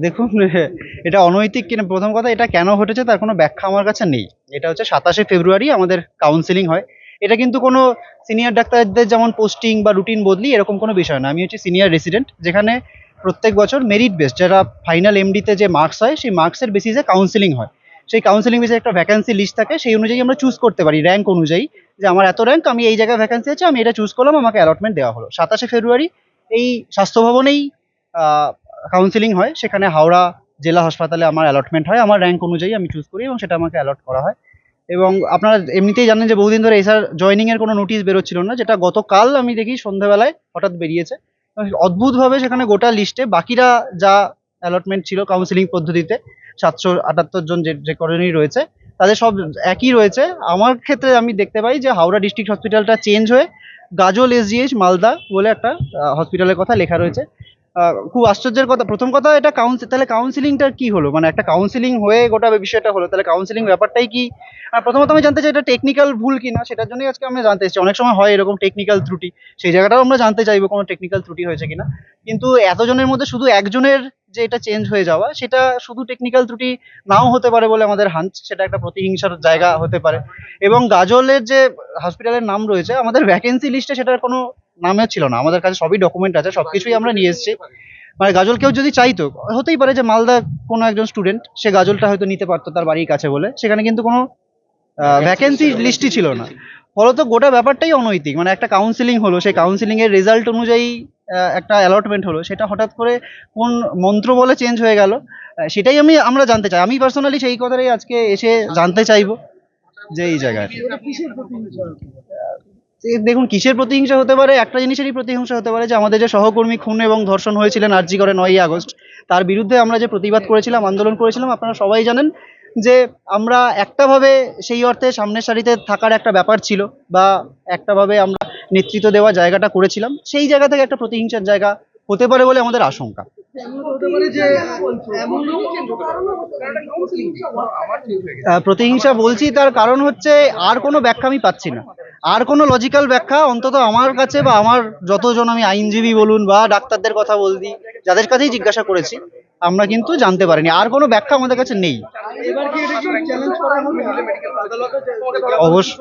দেখুন, এটা অনৈতিক কিনা প্রথম কথা, এটা কেন ঘটেছে তার কোনো ব্যাখ্যা আমার কাছে নেই। এটা হচ্ছে সাতাশে ফেব্রুয়ারি আমাদের কাউন্সিলিং হয়। এটা কিন্তু কোনো সিনিয়র ডাক্তারদের যেমন পোস্টিং বা রুটিন বদলি, এরকম কোনো বিষয় না। আমি হচ্ছে সিনিয়র রেসিডেন্ট যেখানে প্রত্যেক বছর মেরিট বেস যারা ফাইনাল এমডিতে যে মার্কস হয়, সেই মার্কসের বেসিসে কাউন্সিলিং হয়। সেই কাউন্সিলিং বেসে একটা ভ্যাকান্সি লিস্ট থাকে, সেই অনুযায়ী আমরা চুজ করতে পারি র্যাঙ্ক অনুযায়ী। যে আমার এত র্যাঙ্ক আমি এই জায়গায় ভ্যাকান্সি আছে, আমি এটা চুজ করলাম, আমাকে অ্যালটমেন্ট দেওয়া হলো। সাতাশে ফেব্রুয়ারি এই স্বাস্থ্য ভবনেই কাউন্সিলিং হয়, সেখানে হাওড়া জেলা হাসপাতালে আমার অ্যালটমেন্ট হয়। আমার র্যাঙ্ক অনুযায়ী আমি চুজ করি এবং সেটা আমাকে অ্যালট করা হয়। এবং আপনারা এমনিতেই জানেন যে বহুদিন ধরে এসআর জয়নিং এর কোনো নোটিশ বেরোচ্ছিল না, যেটা গতকাল আমি দেখি সন্ধ্যাবেলায় হঠাৎ বেরিয়েছে। অদ্ভুতভাবে সেখানে গোটা লিস্টে বাকিরা যা অ্যালটমেন্ট ছিল কাউন্সিলিং পদ্ধতিতে, সাতশো আটাত্তর জন যে যে রয়েছে, তাদের সব একই রয়েছে। আমার ক্ষেত্রে আমি দেখতে পাই যে হাওড়া ডিস্ট্রিক্ট হসপিটালটা চেঞ্জ হয়ে গাজল এসজিএইচ মালদা বলে একটা হসপিটালের কথা লেখা রয়েছে। খুব আশ্চর্যের কথা। প্রথম কথা, এটা কাউন্সিল তাহলে কাউন্সিলিংটা কি হলো? মানে একটা কাউন্সিলিং হয়ে গোটা বিষয়টা হলো। তাহলে কাউন্সিলিং ব্যাপারটাই কি? আর প্রথমত আমি জানতে চাই, এটা টেকনিক্যাল ভুল কি না? সেটার জন্যই আজকে আমরা জানতে এসেছি। অনেক সময় হয় এরকম টেকনিক্যাল ত্রুটি। সেই জায়গাটাও আমরা জানতে চাইব কোনো টেকনিক্যাল ত্রুটি হয়েছে কিনা। কিন্তু এতজনের মধ্যে শুধু একজনের যে এটা চেঞ্জ হয়ে যাওয়া, সেটা শুধু টেকনিক্যাল ত্রুটি নাও হতে পারে বলে আমাদের হাঞ্চ সেটা একটা প্রতিহিংসার জায়গা হতে পারে। এবং গাজলের যে হসপিটালের নাম রয়েছে, আমাদের ভ্যাকেন্সি লিস্টে সেটার কোনো নামে ছিল না। আমাদের কাছে সবই ডকুমেন্ট আছে সবকিছুই আমরা নিয়ে এসেছি। মানে গাজল কেউ যদি চাইতো হতেই পারে যে মালদা কোনো একজন স্টুডেন্ট সে গাজলটা হয়তো নিতে পারতো তার বাড়ির কাছে বলে। সেখানে কিন্তু কোনো ভ্যাকেন্সি লিস্টই ছিল না। ফলত গোটা ব্যাপারটাই অনৈতিক। মানে একটা কাউন্সিলিং হলো সেই কাউন্সিলিং এর রেজাল্ট অনুযায়ী একটা অ্যালটমেন্ট হলো। সেটা হঠাৎ করে কোন মন্ত্র বলে চেঞ্জ হয়ে গেল সেটাই আমি আমরা জানতে চাই। আমি পার্সোনালি সেই কথাটাই আজকে এসে জানতে চাইব যে এই জায়গায়। দেখুন কিসের প্রতিহিংসা হতে পারে? একটা জিনিসেরই প্রতিহিংসা হতে পারে যে আমাদের যে সহকর্মী খুন এবং ধর্ষণ হয়েছিলেন আরজি করে নয়ই আগস্ট তার বিরুদ্ধে আমরা যে প্রতিবাদ করেছিলাম আন্দোলন করেছিলাম আপনারা সবাই জানেন যে আমরা একটাভাবে সেই অর্থে সামনের সারিতে থাকার একটা ব্যাপার ছিল বা একটাভাবে আমরা নেতৃত্ব দেওয়া জায়গাটা করেছিলাম। সেই জায়গা থেকে একটা প্রতিহিংসার জায়গা হতে পারে বলে আমাদের আশঙ্কা। আহ, প্রতিহিংসা বলছি তার কারণ হচ্ছে আর কোনো ব্যাখ্যা আমি পাচ্ছি না। আর কোনো লজিক্যাল ব্যাখ্যা অন্তত আমার কাছে বা আমার যতজন আমি আইনজীবী বলুন বা ডাক্তারদের কথা বলছি, যাদের কাছেই জিজ্ঞাসা করেছি, আমরা কিন্তু জানতে পারিনি। আর কোনো ব্যাখ্যা আমাদের কাছে নেই। অবশ্য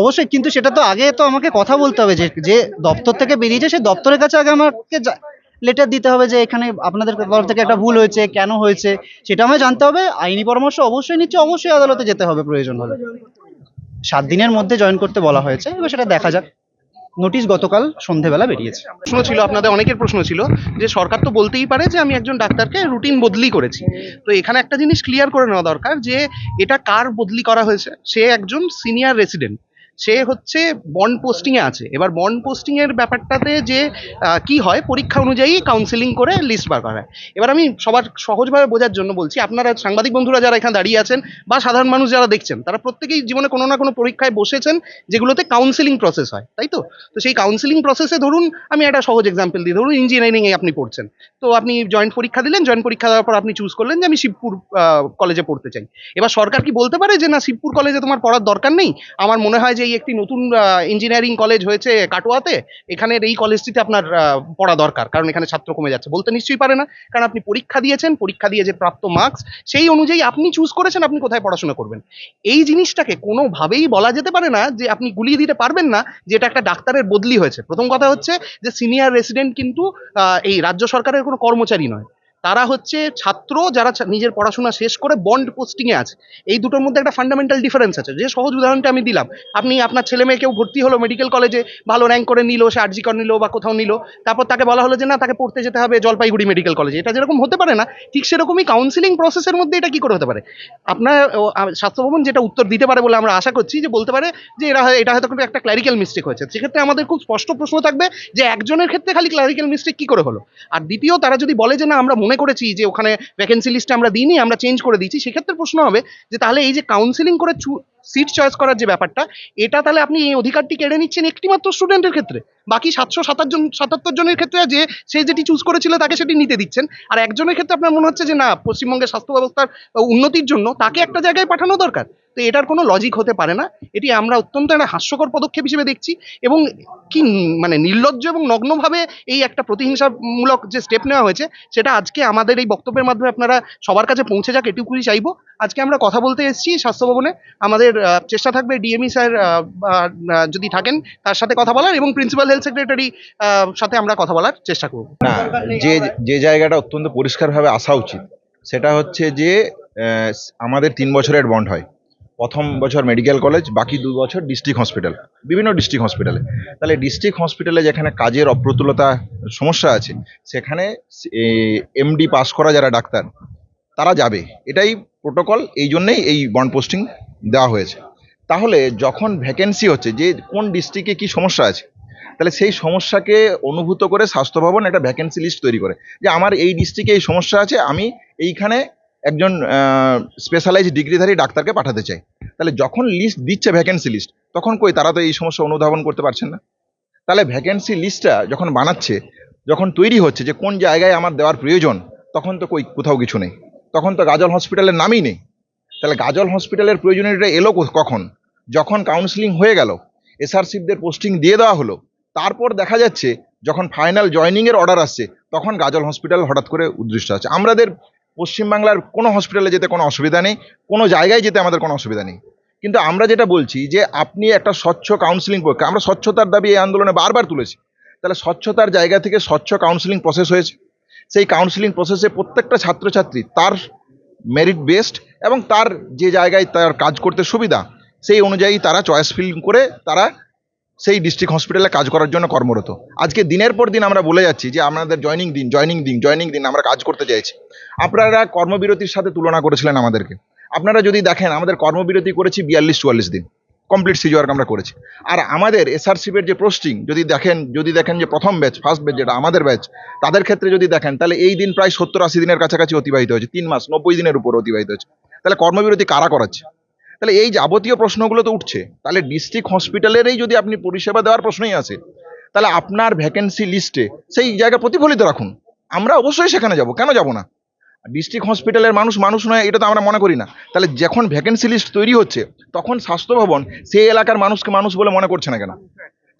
অবশ্যই, কিন্তু সেটা তো আগে তো আমাকে কথা বলতে হবে যে যে দপ্তর থেকে বেরিয়েছে, সে দপ্তরের কাছে আগে আমাকে লেটার দিতে হবে যে, এখানে আপনাদের তরফ থেকে একটা ভুল হয়েছে, কেন হয়েছে, সেটা আমায় জানতে হবে। আইনি পরামর্শ অবশ্যই নিচ্ছে, অবশ্যই আদালতে যেতে হবে প্রয়োজন হলে। সাত দিনের মধ্যে জয়েন করতে বলা হয়েছে, এবার সেটা দেখা যাক। নোটিশ গতকাল সন্ধেবেলা বেরিয়েছে। প্রশ্ন ছিল, আপনাদের অনেকের প্রশ্ন ছিল, যে সরকার তো বলতেই পারে যে আমি একজন ডাক্তারকে রুটিন বদলি করেছি। তো এখানে একটা জিনিস ক্লিয়ার করে নেওয়া দরকার যে এটা কার বদলি করা হয়েছে? সে একজন সিনিয়র রেসিডেন্ট সে হচ্ছে বন্ড পোস্টিংয়ে আছে। এবার বন্ড পোস্টিংয়ের ব্যাপারটাতে যে কি হয়, পরীক্ষা অনুযায়ী কাউন্সিলিং করে লিস্ট বার করা হয়। এবার আমি সবার সহজভাবে বোঝার জন্য বলছি, আপনারা সাংবাদিক বন্ধুরা যারা এখানে দাঁড়িয়ে আছেন বা সাধারণ মানুষ যারা দেখছেন, তারা প্রত্যেকেই জীবনে কোনো না কোনো পরীক্ষায় বসেছেন যেগুলোতে কাউন্সিলিং প্রসেস হয়, তাই তো? তো সেই কাউন্সিলিং প্রসেসে ধরুন, আমি একটা সহজ এক্সাম্পল দিই। ধরুন ইঞ্জিনিয়ারিংয়ে আপনি পড়ছেন। তো আপনি জয়েন্ট পরীক্ষা দিলেন জয়েন্ট পরীক্ষা দেওয়ার পর আপনি চুজ করলেন যে আমি শিবপুর কলেজে পড়তে চাই। এবার সরকার কি বলতে পারে যে, না, শিবপুর কলেজে তোমার পড়ার দরকার নেই? আমার মনে হয় যে এই একটি নতুন ইঞ্জিনিয়ারিং কলেজ হয়েছে কাটোয়াতে, এখানের এই কলেজটিতে আপনার পড়া দরকার। কারণ এখানে ছাত্র কমে যাচ্ছে। বলতে নিশ্চয়ই পারে না। কারণ আপনি পরীক্ষা দিয়েছেন, পরীক্ষা দিয়ে যে প্রাপ্ত মার্কস সেই অনুযায়ী আপনি চুজ করেছেন, আপনি কোথায় পড়াশোনা করবেন। এই জিনিসটাকে কোনোভাবেই বলা যেতে পারে না যে আপনি গুলিয়ে দিতে পারবেন না যে এটা একটা ডাক্তারের বদলি হয়েছে। প্রথম কথা হচ্ছে যে সিনিয়র রেসিডেন্ট কিন্তু এই রাজ্য সরকারের কোনো কর্মচারী নয়। তারা হচ্ছে ছাত্র যারা নিজের পড়াশোনা শেষ করে বন্ড পোস্টিং এ আছে। এই দুটোর মধ্যে একটা ফান্ডামেন্টাল ডিফারেন্স আছে। যে সহজ উদাহরণটা আমি দিলাম আপনি আপনার ছেলে মেয়ে কেউ ভর্তি হলো মেডিকেল কলেজে ভালো র্যাঙ্ক করে নিল সে আর্জি কর নিল বা কোথাও নিল তারপর তাকে বলা হলো যে না তাকে পড়তে যেতে হবে জলপাইগুড়ি মেডিকেল কলেজে এটা যেরকম হতে পারে না ঠিক সেরকমই কাউন্সিলিং প্রসেসের মধ্যে এটা কি করে হতে পারে? আপনার ও, আ- স্বাস্থ্য ভবন যেটা উত্তর দিতে পারে বলে আমরা আশা করছি যে বলতে পারে যে এরা এটা হয়তো কোনো একটা ক্ল্যারিক্যাল মিস্টেক হয়েছে। সেক্ষেত্রে আমাদের খুব স্পষ্ট প্রশ্ন থাকবে যে একজনের ক্ষেত্রে খালি ক্ল্যারিক্যাল মিস্টেক কি করে হলো? আর দ্বিতীয় তারা যদি বলে যে না আমরা মনে করেছি যে ওখানে ভ্যাকেন্সি লিস্টে আমরা দিইনি, আমরা চেঞ্জ করে দিয়েছি, সেক্ষেত্রে প্রশ্ন হবে যে তাহলে এই যে কাউন্সিলিং করে সিট চয়েস করার যে ব্যাপারটা, এটা তাহলে আপনি এই অধিকারটি কেড়ে নিচ্ছেন একটিমাত্র স্টুডেন্টের ক্ষেত্রে। বাকি সাতশো সাতাশ জন, সাতাত্তর জনের ক্ষেত্রে যে, সে যেটি চুজ করেছিল তাকে সেটি নিতে দিচ্ছেন। আর একজনের ক্ষেত্রে আপনার মনে হচ্ছে যে, না, পশ্চিমবঙ্গের স্বাস্থ্য ব্যবস্থার উন্নতির জন্য তাকে একটা জায়গায় পাঠানো দরকার। তো এটার কোনো লজিক হতে পারে না। এটি আমরা অত্যন্ত একটা হাস্যকর পদক্ষেপ হিসেবে দেখছি। এবং কি মানে নির্লজ্জ এবং নগ্নভাবে এই একটা প্রতিহিংসামূলক যে স্টেপ নেওয়া হয়েছে, সেটা আজকে আমাদের এই বক্তব্যের মাধ্যমে আপনারা সবার কাছে পৌঁছে যাক, এটুকুই চাইব। আজকে আমরা কথা বলতে এসেছি স্বাস্থ্য ভবনে। আমাদের চেষ্টা থাকবে ডিএমই স্যার যদি থাকেন তার সাথে কথা বলার এবং প্রিন্সিপাল হেলথ সেক্রেটারি সাথে আমরা কথা বলার চেষ্টা করব। না, যে যে জায়গাটা অত্যন্ত পরিষ্কারভাবে আসা উচিত, সেটা হচ্ছে যে আমাদের তিন বছরের বন্ড হয়। প্রথম বছর মেডিকেল কলেজ, বাকি দু বছর ডিস্ট্রিক্ট হসপিটাল, বিভিন্ন ডিস্ট্রিক্ট হসপিটালে। তাহলে ডিস্ট্রিক্ট হসপিটালে যেখানে কাজের অপ্রতুলতা সমস্যা আছে, সেখানে এমডি পাস করা যারা ডাক্তার, তারা যাবে। এটাই প্রোটোকল, এই জন্যেই এই বন্ড পোস্টিং দেওয়া হয়েছে। তাহলে যখন ভ্যাকেন্সি হচ্ছে, যে কোন ডিস্ট্রিক্টে কি সমস্যা আছে, তাহলে সেই সমস্যাকে অনুভূত করে স্বাস্থ্য ভবন একটা ভ্যাকেন্সি লিস্ট তৈরি করে যে আমার এই ডিস্ট্রিক্টে এই সমস্যা আছে, আমি এইখানে একজন স্পেশালাইজ ডিগ্রিধারী ডাক্তারকে পাঠাতে চাই। তাহলে যখন লিস্ট দিচ্ছে ভ্যাকেন্সি লিস্ট তখন কই তারা তো এই সমস্যা অনুধাবন করতে পারছেন না? তাহলে ভ্যাকেন্সি লিস্টটা যখন বানাচ্ছে, যখন তৈরি হচ্ছে যে কোন জায়গায় আমার দেওয়ার প্রয়োজন, তখন তো কই কোথাও কিছু নেই। তখন তো গাজল হসপিটালের নামই নেই। তাহলে গাজল হসপিটালের প্রয়োজনীয়টা এলো কখন? যখন কাউন্সিলিং হয়ে গেল এসআরসিপদের পোস্টিং দিয়ে দেওয়া হলো, তারপর দেখা যাচ্ছে যখন ফাইনাল জয়নিংয়ের অর্ডার আসছে, তখন গাজল হসপিটাল হঠাৎ করে উদ্দৃষ্ট আছে আমাদের পশ্চিমবাংলার কোনো হসপিটালে যেতে কোনো অসুবিধা নেই, কোনো জায়গায় যেতে আমাদের কোনো অসুবিধা নেই। কিন্তু আমরা যেটা বলছি যে আপনি একটা স্বচ্ছ কাউন্সিলিং প্রক্রিয়া আমরা স্বচ্ছতার দাবি এই আন্দোলনে বারবার তুলেছি। তাহলে স্বচ্ছতার জায়গা থেকে স্বচ্ছ কাউন্সিলিং প্রসেস হয়েছে। সেই কাউন্সিলিং প্রসেসে প্রত্যেকটা ছাত্রছাত্রী তার মেরিট বেসড এবং তার যে জায়গায় তার কাজ করতে সুবিধা, সেই অনুযায়ী তারা চয়েস ফিল করে তারা সেই ডিস্ট্রিক্ট হসপিটালে কাজ করার জন্য কর্মরত। আজকে দিনের পর দিন আমরা বলে যাচ্ছি যে আমাদের জয়নিং দিন জয়নিং দিন জয়নিং দিন আমরা কাজ করতে চাইছি। আপনারা কর্মবিরতির সাথে তুলনা করেছিলেন আমাদেরকে। আপনারা যদি দেখেন, আমাদের কর্মবিরতি করেছি বিয়াল্লিশ চুয়াল্লিশ দিন। কমপ্লিট সিজি ওয়ার্ক আমরা করেছি। আর আমাদের এসআরসিপের যে পোস্টিং যদি দেখেন যদি দেখেন যে প্রথম ব্যাচ ফার্স্ট ব্যাচ যেটা আমাদের ব্যাচ তাদের ক্ষেত্রে যদি দেখেন, তাহলে এই দিন প্রায় সত্তর আশি দিনের কাছাকাছি অতিবাহিত হয়েছে, তিন মাস, নব্বই দিনের উপর অতিবাহিত হয়েছে। তাহলে কর্মবিরতি কারা করাচ্ছে? তাহলে এই যাবতীয় প্রশ্নগুলো তো উঠছে। তাহলে ডিস্ট্রিক্ট হসপিটালেরই যদি আপনি পরিষেবা দেওয়ার প্রশ্নই আসে, তাহলে আপনার ভ্যাকেন্সি লিস্টে সেই জায়গা প্রতিফলিত রাখুন। আমরা অবশ্যই সেখানে যাব। কেন যাব না? ডিস্ট্রিক্ট হসপিটালের মানুষ মানুষ নয়, এটা তো আমরা মনে করি না। তাহলে যখন ভ্যাকেন্সি লিস্ট তৈরি হচ্ছে, তখন স্বাস্থ্য ভবন সেই এলাকার মানুষকে মানুষ বলে মনে করছে না কেন?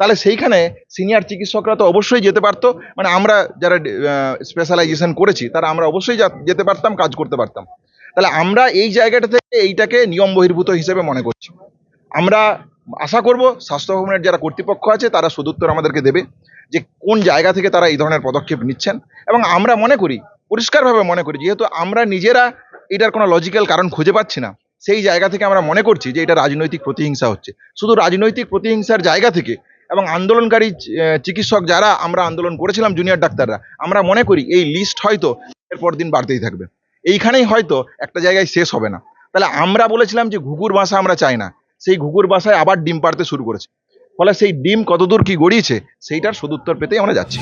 তাহলে সেইখানে সিনিয়র চিকিৎসকরা তো অবশ্যই যেতে পারতো। মানে আমরা যারা স্পেশালাইজেশন করেছি, তারা আমরা অবশ্যই যেতে পারতাম, কাজ করতে পারতাম। তাহলে আমরা এই জায়গাটা থেকে এইটাকে নিয়ম বহির্ভূত হিসেবে মনে করছি। আমরা আশা করব স্বাস্থ্য ভবনের যারা কর্তৃপক্ষ আছে, তারা সদুত্তর আমাদেরকে দেবে যে কোন জায়গা থেকে তারা এই ধরনের পদক্ষেপ নিচ্ছেন। এবং আমরা মনে করি পরিষ্কারভাবে মনে করি, যেহেতু আমরা নিজেরা এটার কোনো লজিক্যাল কারণ খুঁজে পাচ্ছি না, সেই জায়গা থেকে আমরা মনে করছি যে এটা রাজনৈতিক প্রতিহিংসা হচ্ছে। শুধু রাজনৈতিক প্রতিহিংসার জায়গা থেকে এবং আন্দোলনকারী চিকিৎসক যারা আমরা আন্দোলন করেছিলাম জুনিয়র ডাক্তাররা, আমরা মনে করি এই লিস্ট হয়তো এর পর দিন বাড়তেই থাকবে। এইখানেই হয়তো একটা জায়গায় শেষ হবে না। তাহলে আমরা বলেছিলাম যে ঘুঘুর বাসা আমরা চাই না, সেই ঘুঘুর বাসায় আবার ডিম পাড়তে শুরু করেছে। ফলে সেই ডিম কতদূর কি গড়িয়েছে, সেইটার সদুত্তর পেতেই আমরা যাচ্ছি।